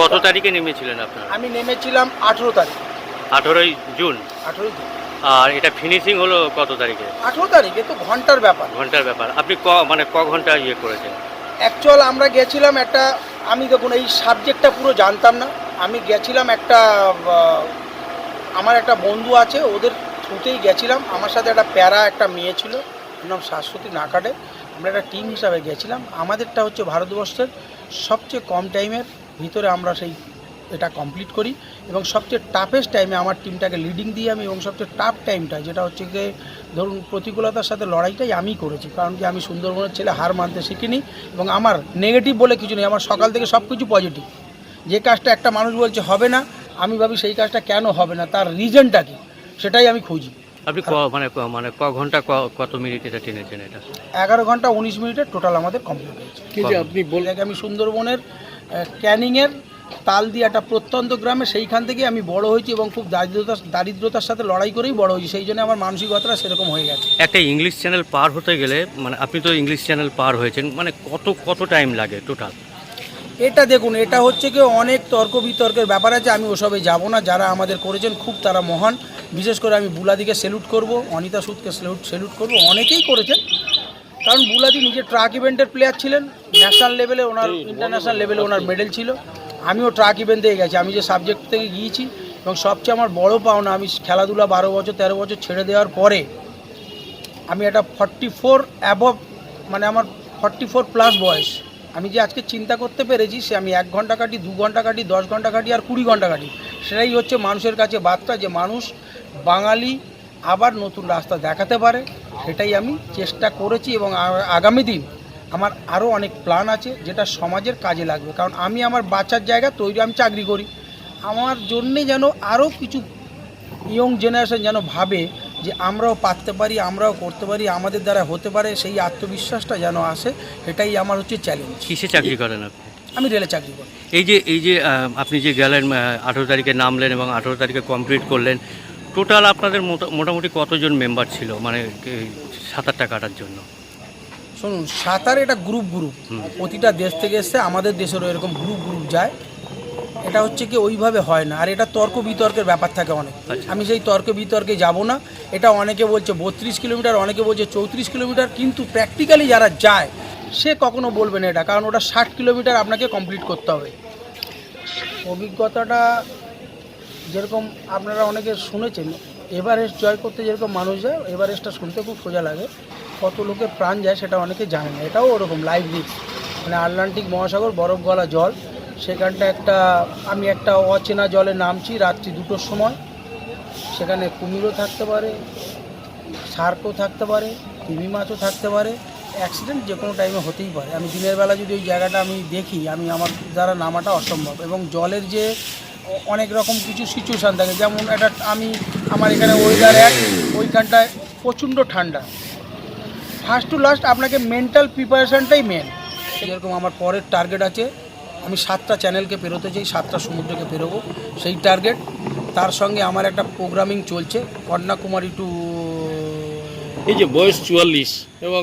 কত তারিখে নেমেছিলেন আপনারা? আমি নেমেছিলাম আঠেরো তারিখ। আঠেরোই জুন? আঠেরোই আর এটা ফিনিশিং হলো কত তারিখে? আঠেরো তারিখে তো ঘণ্টার ব্যাপার। ঘণ্টার ব্যাপার। আপনি ক মানে ক ঘণ্টা ইয়ে করেছেন? অ্যাকচুয়াল আমরা গেছিলাম একটা আমি দেখুন এই সাবজেক্টটা পুরো জানতাম না। আমি গেছিলাম একটা আমার একটা বন্ধু আছে ওদের থ্রুতেই গেছিলাম। আমার সাথে একটা প্যারা একটা মেয়ে ছিল নাম শাশ্বতী নাকাডে আমরা একটা টিম হিসাবে গেছিলাম। আমাদেরটা হচ্ছে ভারতবর্ষের সবচেয়ে কম টাইমের ভিতরে আমরা সেই এটা কমপ্লিট করি এবং সবচেয়ে টাফেস্ট টাইমে আমার টিমটাকে লিডিং দিই আমি এবং সবচেয়ে টাফ টাইমটা যেটা হচ্ছে যে ধরুন প্রতিকূলতার সাথে লড়াইটাই আমি করেছি। কারণ কি আমি সুন্দরবনের ছেলে হার মানতে শিখিনি এবং আমার নেগেটিভ বলে কিছু নেই আমার সকাল থেকে সব কিছু পজিটিভ যে কাজটা একটা মানুষ বলছে হবে না আমি ভাবি সেই কাজটা কেন হবে না তার রিজনটা কি সেটাই আমি খুঁজি। আপনি ক মানে ক- মানে ক ঘণ্টা ক- কত মিনিট এটা টেনেছেন এটা? এগারো ঘণ্টা উনিশ মিনিটের টোটাল আমাদের কমপ্লিট হয়েছে। কি আপনি বলে আমি সুন্দরবনের ক্যানিংয়ের তাল দিয়ে একটা প্রত্যন্ত গ্রামে সেইখান থেকে আমি বড় হয়েছি এবং খুব দারিদ্রতা দারিদ্রতার সাথে লড়াই করেই বড় হয়েছি। সেই জন্য আমার মানসিকতাটা সেরকম হয়ে গেছে। একটা ইংলিশ চ্যানেল পার হতে গেলে মানে আপনি তো ইংলিশ চ্যানেল পার হয়েছেন মানে কত কত টাইম লাগে টোটাল? এটা দেখুন এটা হচ্ছে কি অনেক তর্ক বিতর্কের ব্যাপার আছে আমি ওসবে যাব না। যারা আমাদের করেছেন খুব তারা মহান। বিশেষ করে আমি বুলাদিকে সেলুট করব অনিতা সুদকে সেলুট সেলুট করব অনেকেই করেছেন। কারণ বুলাদি নিজে ট্রাক ইভেন্টের প্লেয়ার ছিলেন ন্যাশনাল লেভেলে ওনার ইন্টারন্যাশনাল লেভেলে ওনার মেডেল ছিল। আমিও ট্রাক ইভেন্ট থেকে গেছি আমি যে সাবজেক্ট থেকে গিয়েছি এবং সবচেয়ে আমার বড় পাওনা আমি খেলাধুলা বারো বছর তেরো বছর ছেড়ে দেওয়ার পরে আমি একটা ফর্টি ফোর অ্যাবভ মানে আমার ফর্টি ফোর প্লাস বয়স। আমি যে আজকে চিন্তা করতে পেরেছি সে আমি এক ঘণ্টা কাটি দু ঘণ্টা কাটি দশ ঘণ্টা কাটি আর কুড়ি ঘণ্টা কাটি সেটাই হচ্ছে মানুষের কাছে বার্তা যে মানুষ বাঙালি আবার নতুন রাস্তা দেখাতে পারে। সেটাই আমি চেষ্টা করেছি এবং আগামী দিন আমার আরও অনেক প্ল্যান আছে যেটা সমাজের কাজে লাগবে। কারণ আমি আমার বাচ্চার জায়গা তৈরি আমি চাকরি করি। আমার জন্যে যেন আরও কিছু ইয়ং জেনারেশন যেন ভাবে যে আমরাও পারতে পারি আমরাও করতে পারি আমাদের দ্বারা হতে পারে সেই আত্মবিশ্বাসটা যেন আসে এটাই আমার হচ্ছে চ্যালেঞ্জ কিসে চাকরি করেন আপনি? আমি রেলে চাকরি করি। এই যে এই যে আপনি যে গেলেন আঠেরো তারিখে নামলেন এবং আঠেরো তারিখে কমপ্লিট করলেন টোটাল আপনাদের মোটা- মোটামুটি কতজন মেম্বার ছিল? মানে সাঁতারটা কাটার জন্য? শুনুন সাঁতার এটা গ্রুপ গ্রুপ প্রতিটা দেশ থেকে এসছে আমাদের দেশেরও এরকম গ্রুপ গ্রুপ যায়। এটা হচ্ছে কি ওইভাবে হয় না। আর এটা তর্ক বিতর্কের ব্যাপার থাকে অনেক। আচ্ছা। আমি সেই তর্ক বিতর্কে যাব না। এটা অনেকে বলছে বত্রিশ কিলোমিটার অনেকে বলছে চৌত্রিশ কিলোমিটার। কিন্তু প্র্যাকটিক্যালি যারা যায় সে কখনো বলবে না এটা। কারণ ওটা ষাট কিলোমিটার আপনাকে কমপ্লিট করতে হবে। অভিজ্ঞতাটা যেরকম আপনারা অনেকে শুনেছেন, এভারেস্ট জয় করতে যেরকম মানুষ যায়, এভারেস্টটা শুনতে খুব সোজা লাগে। কত লোকের প্রাণ যায় সেটা অনেকে জানে না। এটাও ওরকম লাইভ রিস্ক মানে আটলান্টিক মহাসাগর, বরফ গলা জল, সেখানটা একটা, আমি একটা অচেনা জলে নামছি রাত্রি দুটোর সময়। সেখানে কুমিরও থাকতে পারে শার্কও থাকতে পারে, তিমি মাছও থাকতে পারে। অ্যাক্সিডেন্ট যে কোনো টাইমে হতেই পারে। আমি দিনের বেলা যদি ওই জায়গাটা আমি দেখি, আমি আমার দ্বারা নামাটা অসম্ভব। এবং জলের যে অনেক রকম কিছু সিচুয়েশান থাকে। যেমন একটা, আমি, আমার এখানে ওয়েদার এক, ওইখানটায় প্রচণ্ড ঠান্ডা। ফার্স্ট টু লাস্ট আপনাকে মেন্টাল প্রিপারেশানটাই মেন যেরকম আমার পরের টার্গেট আছে, আমি সাতটা চ্যানেলকে পেরোতে চাই, সাতটা সমুদ্রকে পেরোবো। সেই টার্গেট তার সঙ্গে আমার একটা প্রোগ্রামিং চলছে, কন্যাকুমারী টু এই যে বয়স চুয়াল্লিশ এবং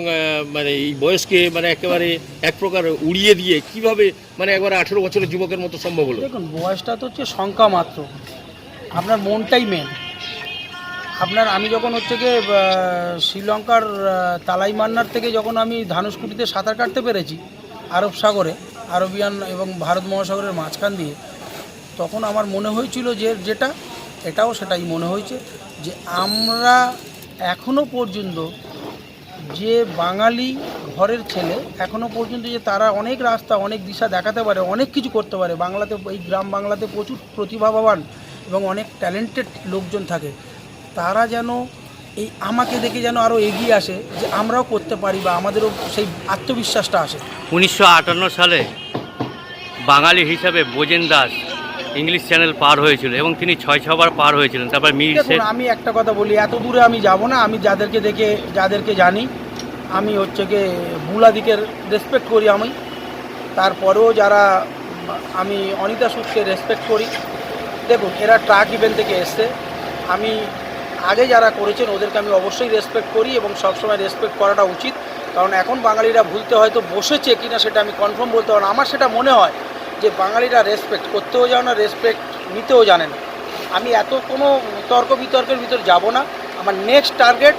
মানে এই বয়সকে মানে একেবারে এক প্রকার উড়িয়ে দিয়ে কীভাবে মানে একবারে আঠেরো বছরের যুবকের মতো সম্ভব হলো? দেখুন, বয়সটা তো হচ্ছে সংখ্যা মাত্র। আপনার মনটাই মেন আপনার আমি যখন হচ্ছে গিয়ে শ্রীলঙ্কার তালাই মান্নার থেকে যখন আমি ধানুষকুটিতে সাঁতার কাটতে পেরেছি, আরব সাগরে, আরবিয়ান এবং ভারত মহাসাগরের মাঝখান দিয়ে, তখন আমার মনে হয়েছিল যে যেটা, এটাও সেটাই মনে হয়েছে যে আমরা এখনও পর্যন্ত যে বাঙালি ঘরের ছেলে, এখনও পর্যন্ত যে তারা অনেক রাস্তা, অনেক দিশা দেখাতে পারে, অনেক কিছু করতে পারে, বাংলাতে, এই গ্রাম বাংলাতে প্রচুর প্রতিভাবান এবং অনেক ট্যালেন্টেড লোকজন থাকে, তারা যেন এই আমাকে দেখে যেন আরও এগিয়ে আসে যে আমরাও করতে পারি বা আমাদেরও সেই আত্মবিশ্বাসটা আসে। উনিশশো আটান্ন সালে বাঙালি হিসাবে বোজেন দাস ইংলিশ চ্যানেল পার হয়েছিল এবং তিনি ছয় ছবার পার হয়েছিলেন। তারপর মির আমি একটা কথা বলি এত দূরে আমি যাব না আমি যাদেরকে দেখে যাদেরকে জানি আমি হচ্ছে গিয়ে বুলাদিকে রেসপেক্ট করি আমি। তারপরেও যারা আমি অনিতা সুখকে রেসপেক্ট করি। দেখুন এরা ট্রাক ইভেন্ট থেকে এসছে। আমি আগে যারা করেছেন ওদেরকে আমি অবশ্যই রেসপেক্ট করি এবং সবসময় রেসপেক্ট করাটা উচিত। কারণ এখন বাঙালিরা ভুলতে হয়তো বসেছে কিনা সেটা আমি কনফার্ম বলতে পারব। আমার সেটা মনে হয়। যে বাঙালিরা রেসপেক্ট করতেও জানে না রেসপেক্ট নিতেও জানে না। আমি এত কোনো তর্ক বিতর্কের ভিতর যাব না। আমার নেক্সট টার্গেট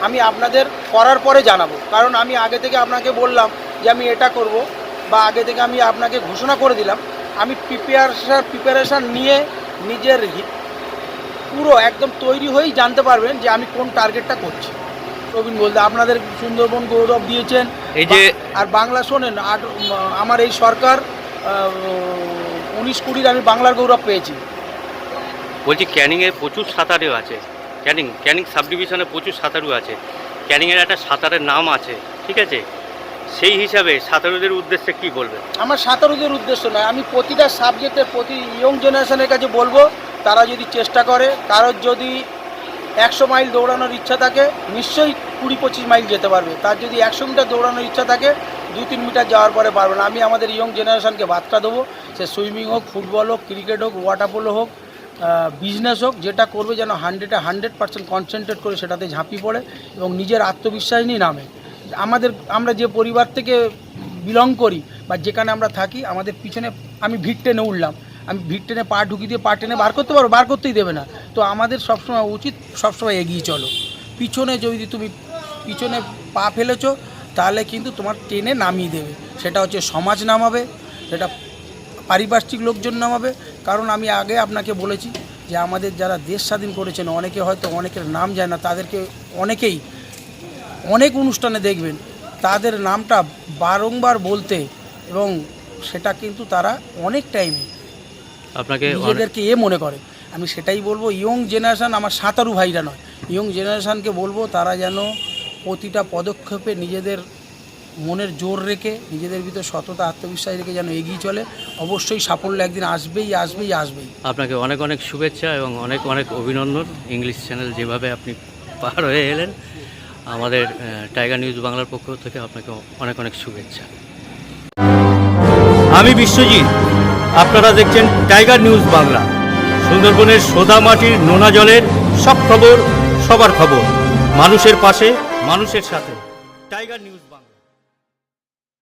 আমি আপনাদের করার পরে জানাব। কারণ আমি আগে থেকে আপনাকে বললাম যে আমি এটা করব বা আগে থেকে আমি আপনাকে ঘোষণা করে দিলাম। আমি প্রিপারেশান প্রিপারেশান নিয়ে নিজের পুরো একদম তৈরি হয়েই জানতে পারবেন যে আমি কোন টার্গেটটা করছি। প্রবীণ বলতে আপনাদের সুন্দরবন গৌরব দিয়েছেন। এই যে- আর বাংলা শোনেন আট আমার এই সরকার উনিশ কুড়ির আমি বাংলার গৌরব পেয়েছি। বলছি ক্যানিংয়ে প্রচুর সাঁতারেও আছে। ক্যানিং ক্যানিং সাব ডিভিশনে প্রচুর সাঁতারু আছে। ক্যানিংয়ের একটা সাঁতারের নাম আছে ঠিক আছে? সেই হিসাবে সাঁতারুদের উদ্দেশ্যে কি বলবেন? আমার সাঁতারুদের উদ্দেশ্য নয়। আমি প্রতিটা সাবজেক্টে প্রতি ইয়ং জেনারেশনের কাছে বলব তারা যদি চেষ্টা করে কারোর যদি একশো মাইল দৌড়ানোর ইচ্ছা থাকে নিশ্চয়ই কুড়ি পঁচিশ মাইল যেতে পারবে। তার যদি একশো মিটার দৌড়ানোর ইচ্ছা থাকে দু তিন মিটার যাওয়ার পরে পারবে না। আমি আমাদের ইয়ং জেনারেশানকে বার্তা দেবো। সে সুইমিং হোক ফুটবল হোক ক্রিকেট হোক ওয়াটার পোলো হোক বিজনেস হোক, যেটা করবে যেন হান্ড্রেডে হান্ড্রেড পার্সেন্ট কনসেন্ট্রেট করে সেটাতে ঝাঁপি পড়ে এবং নিজের আত্মবিশ্বাস নিয়ে নামে। আমাদের, আমরা যে পরিবার থেকে বিলং করি বা যেখানে আমরা থাকি, আমাদের পিছনে আমি ভিড় টেনে উঠলাম। আমি ভিড় টেনে পা ঢুকিয়ে দিয়ে পা টেনে বার করতে পারব, বার করতেই দেবে না। তো আমাদের সবসময় উচিত সবসময় এগিয়ে চলো। পিছনে যদি তুমি পিছনে পা ফেলেছো তাহলে কিন্তু তোমার টেনে নামিয়ে দেবে। সেটা হচ্ছে সমাজ নামাবে সেটা পারিপার্শ্বিক লোকজন নামাবে। কারণ আমি আগে আপনাকে বলেছি যে আমাদের যারা দেশ স্বাধীন করেছেন অনেকে হয়তো অনেকের নাম যায় না তাদেরকে অনেকেই অনেক অনুষ্ঠানে দেখবেন তাদের নামটা বারংবার বলতে এবং সেটা কিন্তু তারা অনেক টাইমে আপনাকে নিজেদেরকে এ মনে করে। আমি সেটাই বলব ইয়ং জেনারেশান আমার সাঁতারু ভাইরা নয় ইয়ং জেনারেশানকে বলব তারা যেন প্রতিটা পদক্ষেপে নিজেদের মনের জোর রেখে, নিজেদের ভিতর সততা, আত্মবিশ্বাস রেখে যেন এগিয়ে চলে। অবশ্যই সাফল্য একদিন আসবেই আসবেই আসবেই। আপনাকে অনেক অনেক শুভেচ্ছা এবং অনেক অনেক অভিনন্দন। ইংলিশ চ্যানেল যেভাবে আপনি পার হয়ে এলেন, আমাদের টাইগার নিউজ বাংলার পক্ষ থেকে আপনাকে অনেক অনেক শুভেচ্ছা। আমি বিশ্বজিৎ, আপনারা দেখছেন টাইগার নিউজ বাংলা, সুন্দরবনের সোদা মাটির নোনা জলের সব খবর, সবার খবর। মানুষের পাশে মানুষের সাথে। Tiger news